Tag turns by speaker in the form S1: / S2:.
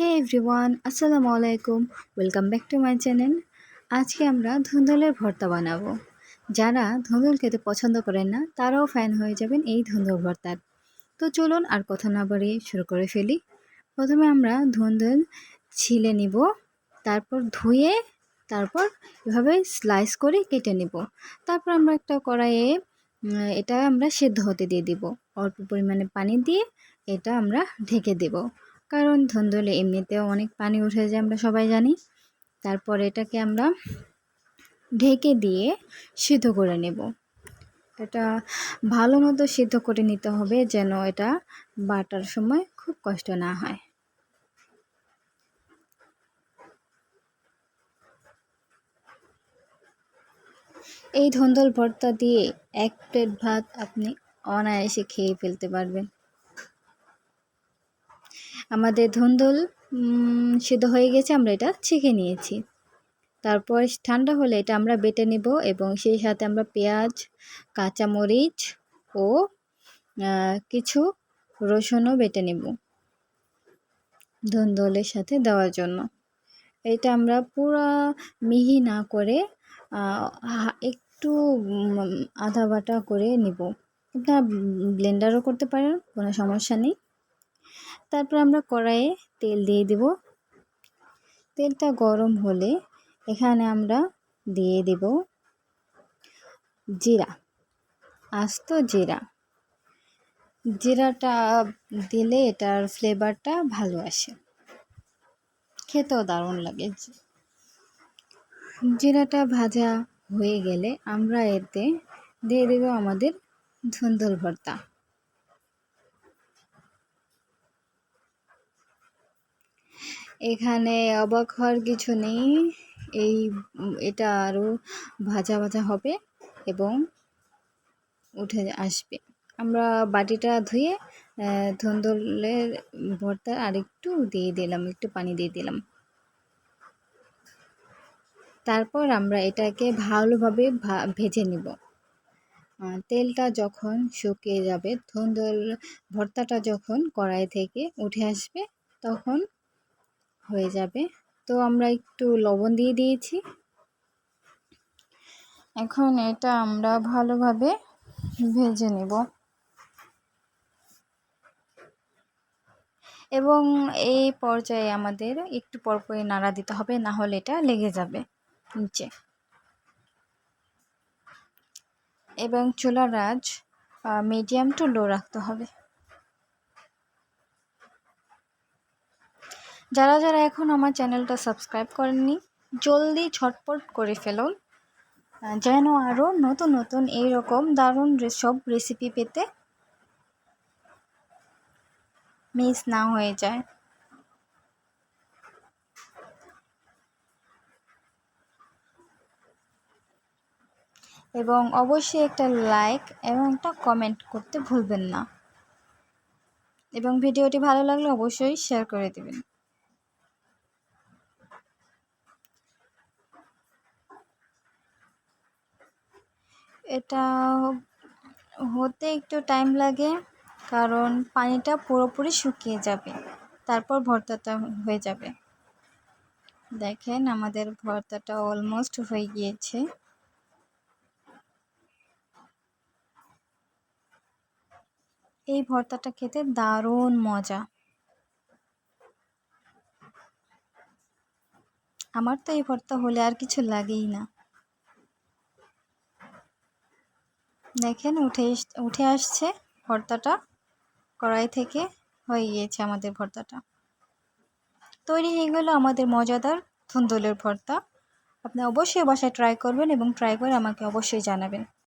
S1: হে everyone আসসালামু আলাইকুম welcome back to my channel আজকে আমরা ধুন্দলের ভর্তা বানাবো। যারা ধুন্দল খেতে পছন্দ করেন না, তারাও ফ্যান হয়ে যাবেন এই ধুন্দল ভর্তার। তো চলুন আর কথা না বাড়িয়ে শুরু করে ফেলি। প্রথমে আমরা ধুন্দল ছিলে নিব, তারপর ধুয়ে, তারপর এভাবে স্লাইস করে কেটে নিব। তারপর আমরা একটা কড়াইয়ে এটা আমরা সেদ্ধ হতে দিয়ে দিব। অল্প পরিমাণে পানি দিয়ে এটা আমরা ঢেকে দেব। কারণ ধন্দলে এমনিতেও অনেক পানি উঠে যায়, আমরা সবাই জানি। তারপর এটাকে আমরা ঢেকে দিয়ে সিদ্ধ করে নেব। এটা ভালো মতো সিদ্ধ করে নিতে হবে যেন এটা বাটার সময় খুব কষ্ট না হয়। এই ধন্দল ভর্তা দিয়ে এক প্লেট ভাত আপনি অনায়াসে খেয়ে ফেলতে পারবেন। আমাদের ধুন্দল সিদ্ধ হয়ে গেছে, আমরা এটা ছেঁকে নিয়েছি। তারপর ঠান্ডা হলে এটা আমরা বেটে নেব এবং সেই সাথে আমরা পেঁয়াজ, কাঁচামরিচ ও কিছু রসুনও বেটে নেব ধুন্দলের সাথে দেওয়ার জন্য। এটা আমরা পুরো মিহি না করে একটু আধা বাটা করে নিব। আপনারা ব্লেন্ডারও করতে পারেন, কোনো সমস্যা নেই। তারপর আমরা কড়াইয়ে তেল দিয়ে দেব। তেলটা গরম হলে এখানে আমরা দিয়ে দেব জিরা, আস্ত জিরা। জিরাটা দিলে এটার ফ্লেভারটা ভালো আসে। খেতেও দারুণ লাগে। জিরাটা ভাজা হয়ে গেলে আমরা এতে দিয়ে দেব আমাদের ধুন্দল ভর্তা। এখানে অবাক হওয়ার কিছু নেই। এই, এটা আরও ভাজা ভাজা হবে এবং উঠে আসবে। আমরা বাটিটা ধুয়ে ধুন্দলের ভর্তা আরেকটু দিয়ে দিলাম, একটু পানি দিয়ে দিলাম। তারপর আমরা এটাকে ভালোভাবে ভেজে নিব। তেলটা যখন শুকিয়ে যাবে, ধুন্দল ভর্তাটা যখন কড়াই থেকে উঠে আসবে, তখন হয়ে যাবে। তো আমরা একটু লবণ দিয়ে দিয়েছি। এখন এটা আমরা ভালোভাবে ভেজে নেব। এবং এই পর্যায়ে আমাদের একটু পরপরই নাড়া দিতে হবে, না হলে এটা লেগে যাবে নিচে। এবং চুলার আঁচ মিডিয়াম টু লো রাখতে হবে। যারা যারা এখন আমার চ্যানেলটা সাবস্ক্রাইব করেননি, জলদি ছটপট করে ফেলুন যেন আরও নতুন নতুন এইরকম দারুণ সব রেসিপি পেতে মিস না হয়ে যায়। এবং অবশ্যই একটা লাইক এবং একটা কমেন্ট করতে ভুলবেন না। এবং ভিডিওটি ভালো লাগলে অবশ্যই শেয়ার করে দেবেন। এটা হতে একটু টাইম লাগে, কারণ পানিটা পুরোপুরি শুকিয়ে যাবে, তারপর ভর্তাটা হয়ে যাবে। দেখেন আমাদের ভর্তাটা অলমোস্ট হয়ে গিয়েছে। এই ভর্তাটা খেতে দারুণ মজা। আমার তো এই ভর্তা হলে আর কিছু লাগেই না। দেখেন উঠে উঠে আসছে ভর্তাটা। কড়াই থেকে হয়ে গিয়েছে আমাদের ভর্তাটা। তৈরি হয়ে গেল আমাদের মজাদার ধুন্দুলের ভর্তা। আপনি অবশ্যই বাসায় ট্রাই করবেন এবং ট্রাই করে আমাকে অবশ্যই জানাবেন।